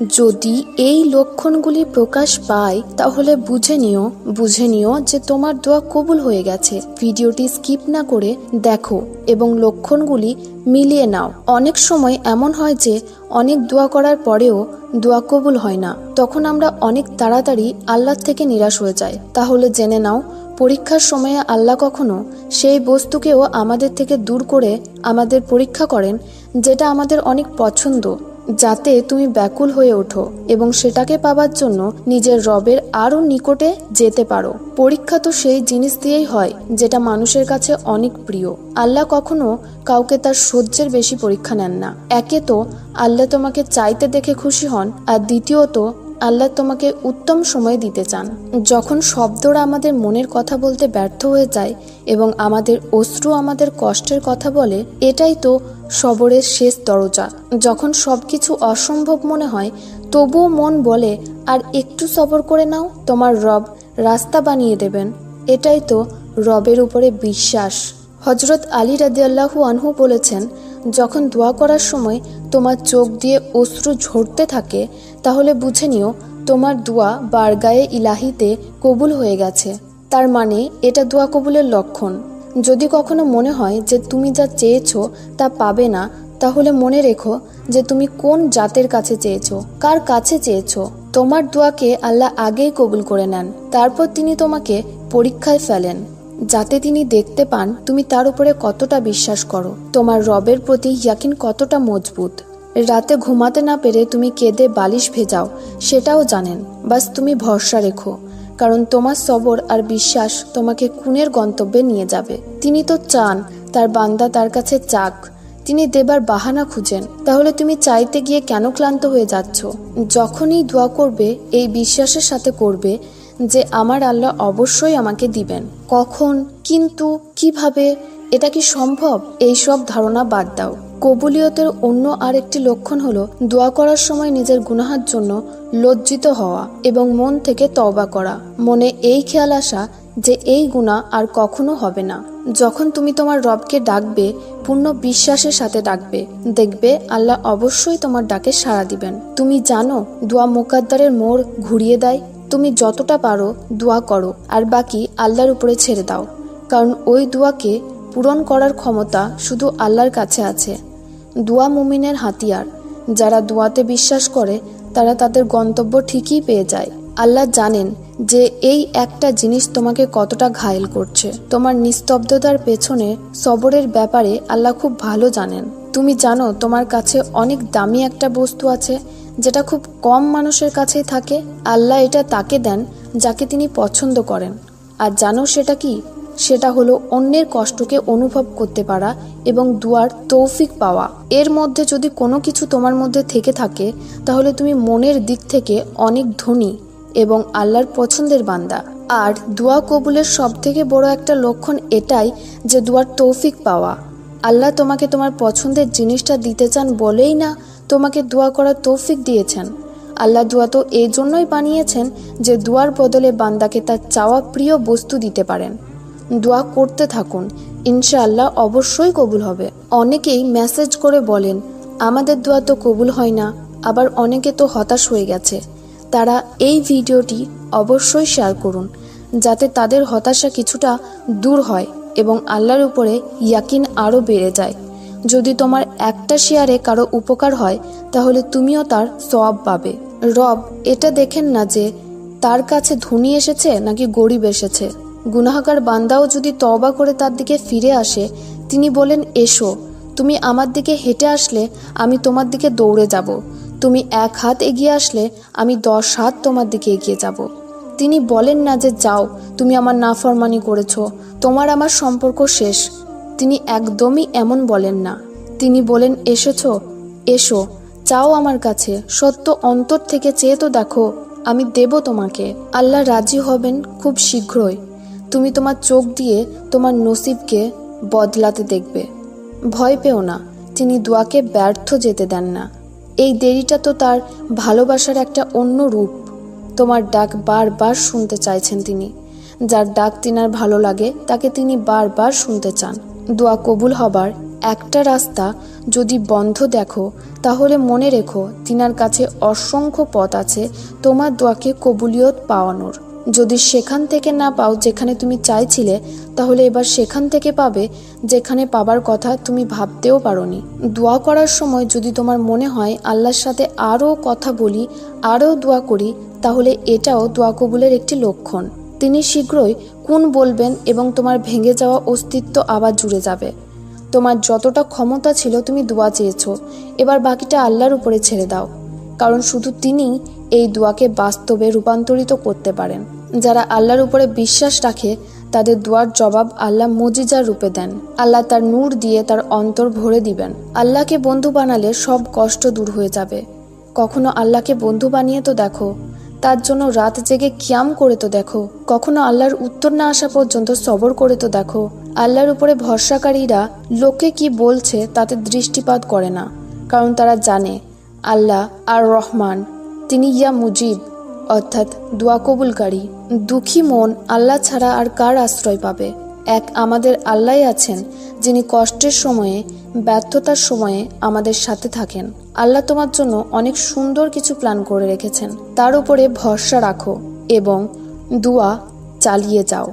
যদি এই লক্ষণগুলি প্রকাশ পায়, তাহলে বুঝে নিও বুঝে নিও যে তোমার দোয়া কবুল হয়ে গেছে। ভিডিওটি স্কিপ না করে দেখো এবং লক্ষণগুলি মিলিয়ে নাও। অনেক সময় এমন হয় যে অনেক দোয়া করার পরেও দোয়া কবুল হয় না। তখন আমরা অনেক তাড়াতাড়ি আল্লাহ থেকে নিরাশ হয়ে যাই। তাহলে জেনে নাও, পরীক্ষার সময়ে আল্লাহ কখনো সেই বস্তুকেও আমাদের থেকে দূর করে আমাদের পরীক্ষা করেন, যেটা আমাদের অনেক পছন্দ। যাতে তুমি ব্যাকুল হয়ে ওঠো এবং সেটাকে পাবার জন্য নিজের রবের আরও নিকটে যেতে পারো। পরীক্ষা তো সেই জিনিস দিয়েই হয়, যেটা মানুষের কাছে অনেক প্রিয়। আল্লাহ কখনো কাউকে তার সহ্যের বেশি পরীক্ষা নেন না। একে তো আল্লাহ তোমাকে চাইতে দেখে খুশি হন, আর দ্বিতীয়ত আল্লাহ তোমাকে উত্তম সময় দিতে চান। যখন শব্দরা আমাদের মনের কথা বলতে ব্যর্থ হয়ে যায় এবং আমাদের অশ্রু আমাদের কষ্টের কথা বলে, এটাই তো সবরের শেষ দরজা। যখন সবকিছু অসম্ভব মনে হয়, তবুও মন বলে, আর একটু সবর করে নাও, তোমার রব রাস্তা বানিয়ে দেবেন। এটাই তো রবের উপরে বিশ্বাস। হজরত আলী রাদিয়াল্লাহু আনহু বলেছেন, যখন দোয়া করার সময় তোমার চোখ দিয়ে অশ্রু ঝরতে থাকে, তাহলে বুঝে নিও তোমার দোয়া বারগায়ে ইলাহিতে কবুল হয়ে গেছে। তার মানে এটা দোয়া কবুলের লক্ষণ। যদি কখনো মনে হয় যে তুমি যা চেয়েছো তা পাবে না, তাহলে মনে রেখো যে তুমি কোন জাতের কাছে চেয়েছো, কার কাছে চেয়েছো। তোমার দোয়াকে আল্লাহ আগেই কবুল করে নেন, তারপর তিনি তোমাকে পরীক্ষায় ফেলেন। যাতে তিনি দেখতে পান তুমি তার উপরে কতটা বিশ্বাস করো। তোমার রবের প্রতি ইয়াকিন কতটা মজবুত। রাতে ঘুমাতে না পেরে তুমি কেঁদে বালিশ ভেজাও, সেটাও জানেন। বাস তুমি ভরসা রেখো, কারণ তোমার সবর আর বিশ্বাস তোমাকে কুনের গন্তব্যে নিয়ে যাবে। তিনি তো চান, তার বান্দা তার কাছে চাক। তিনি দেবার বাহানা খুঁজেন, তাহলে তুমি চাইতে গিয়ে কেন ক্লান্ত হয়ে যাচ্ছ? যখনই দোয়া করবে, এই বিশ্বাসের সাথে করবে যে আমার আল্লাহ অবশ্যই আমাকে দিবেন। কখন, কিন্তু, কীভাবে, এটা কি সম্ভব? এই সব ধারণা বাদ দাও। কবুলিয়তের অন্য আরেকটি লক্ষণ হলো দোয়া করার সময় নিজের গুনাহার জন্য লজ্জিত হওয়া এবং মন থেকে তওবা করা। মনে এই খেয়াল আসা যে এই গুণা আর কখনো হবে না। যখন তুমি তোমার রবকে ডাকবে, পূর্ণ বিশ্বাসের সাথে ডাকবে, দেখবে আল্লাহ অবশ্যই তোমার ডাকে সাড়া দিবেন। তুমি জানো, দোয়া মোকাদ্দারের মোড় ঘুরিয়ে দেয় তুমি যতটা পারো দোয়া করো, আর বাকি আল্লাহর উপরে ছেড়ে দাও। কারণ ওই দোয়াকে পূরণ করার ক্ষমতা শুধু আল্লাহর কাছে আছে। দোয়া মুমিনের হাতিয়ার। যারা দোয়াতে বিশ্বাস করে, তারা তাদের গন্তব্য ঠিকই পেয়ে যায়। আল্লাহ জানেন যে এই একটা জিনিস তোমাকে কতটা ঘায়েল করছে। তোমার নিস্তব্ধতার পেছনে সবরের ব্যাপারে আল্লাহ খুব ভালো জানেন। তুমি জানো তোমার কাছে অনেক দামি একটা বস্তু আছে যেটা খুব কম মানুষের কাছেই থাকে, আল্লাহ এটা তাকে দেন যাকে তিনি পছন্দ করেন। আর জানো সেটা কি? সেটা হলো অন্যের কষ্টকে অনুভব করতে পারা এবং দুয়ার তৌফিক পাওয়া। এর মধ্যে যদি কোনো কিছু তোমার মধ্যে থেকে থাকে, তাহলে তুমি মনের দিক থেকে অনেক ধনী এবং আল্লাহর পছন্দের বান্দা। আর দোয়া কবুলের সব থেকে বড় একটা লক্ষণ এটাই যে দুয়ার তৌফিক পাওয়া। আল্লাহ তোমাকে তোমার পছন্দের জিনিসটা দিতে চান বলেই না তোমাকে দোয়া করার তৌফিক দিয়েছেন। আল্লাহ দোয়া তো এই জন্যই বানিয়েছেন যে দুয়ার বদলে বান্দাকে তার চাওয়া প্রিয় বস্তু দিতে পারেন। দোয়া করতে থাকুন। ইনশাআল্লাহ অবশ্যই কবুল হবে। অনেকেই মেসেজ করে বলেন, আমাদের দোয়া তো কবুল হয় না। আবার অনেকে তো হতাশ হয়ে গেছে। তারা এই ভিডিওটি অবশ্যই শেয়ার করুন, যাতে তাদের হতাশা কিছুটা দূর হয় এবং আল্লাহর উপরে ইয়াকিন আরও বেড়ে যায়। যদি তোমার একটা শেয়ারে কারও উপকার হয়, তাহলে তুমিও তার সব পাবে। রব, এটা দেখেন না যে তার কাছে ধনী এসেছে নাকি গরিব এসেছে। গুনাহগার বান্দাও যদি তবা করে তার দিকে ফিরে আসে, তিনি বলেন, এসো, তুমি আমার দিকে হেঁটে আসলে আমি তোমার দিকে দৌড়ে যাব। তুমি এক হাত এগিয়ে আসলে আমি দশ হাত তোমার দিকে এগিয়ে যাব। তিনি বলেন না যে, যাও, তুমি আমার নাফরমানি করেছ। তোমার আমার সম্পর্ক শেষ। তিনি একদমই এমন বলেন না। তিনি বলেন, এসেছ, এসো, চাও আমার কাছে, সত্য অন্তর থেকে চেয়ে তো দেখো, আমি দেব তোমাকে, আল্লাহ রাজি হবেন খুব শীঘ্রই। তুমি তোমার চোখ দিয়ে তোমার নসিবকে বদলাতে দেখবে। ভয় পেও না, তিনি দোয়াকে ব্যর্থ যেতে দেন না। এই দেরিটা তো তার ভালোবাসার একটা অন্য রূপ। তোমার ডাক বারবার শুনতে চাইছেন তিনি। যার ডাক তিনার ভালো লাগে, তাকে তিনি বারবার শুনতে চান। দোয়া কবুল হবার একটা রাস্তা যদি বন্ধ দেখো, তাহলে মনে রেখো তিনার কাছে অসংখ্য পথ আছে, তোমার দোয়াকে কবুলিয়ত পাওয়ানোর। যদি সেখান থেকে না পাও যেখানে তুমি চাইছিলে, তাহলে এবার সেখান থেকে পাবে, যেখানে পাবার কথা তুমি ভাবতেও পারোনি। দোয়া করার সময় যদি তোমার মনে হয় আল্লাহর সাথে আরও কথা বলি, আরও দোয়া করি, তাহলে এটাও দোয়া কবুলের একটি লক্ষণ। তিনি শীঘ্রই কোন বলবেন এবং তোমার ভেঙে যাওয়া অস্তিত্ব আবার জুড়ে যাবে। তোমার যতটা ক্ষমতা ছিল তুমি দোয়া চেয়েছো। এবার বাকিটা আল্লাহর উপরে ছেড়ে দাও। কারণ শুধু তিনি এই দোয়াকে বাস্তবে রূপান্তরিত করতে পারেন। যারা আল্লাহর উপরে বিশ্বাস রাখে, তাদের দোয়ার জবাব আল্লাহ মজিজার রূপে দেন। আল্লাহ তার নূর দিয়ে তার অন্তর ভরে দিবেন। আল্লাহকে বন্ধু বানালে সব কষ্ট দূর হয়ে যাবে। কখনো আল্লাহকে বন্ধু বানিয়ে তো দেখো তার জন্য রাত জেগে কিয়াম করে তো দেখো। কখনো আল্লাহর উত্তর না আসা পর্যন্ত সবর করে তো দেখো। আল্লাহর উপরে ভরসাকারীরা লোকে কি বলছে তাতে দৃষ্টিপাত করে না, কারণ তারা জানে, আল্লাহ আর রহমান, তিনি ইয়া মুজিব, অর্থাৎ দোয়া কবুলকারী। দুঃখী মন আল্লাহ ছাড়া আর কার আশ্রয় পাবে? এক আমাদের আল্লাহ আছেন, যিনি কষ্টের সময়ে, ব্যর্থতার সময়ে আমাদের সাথে থাকেন। আল্লাহ তোমার জন্য অনেক সুন্দর কিছু প্ল্যান করে রেখেছেন। তার উপরে ভরসা রাখো এবং দুয়া চালিয়ে যাও।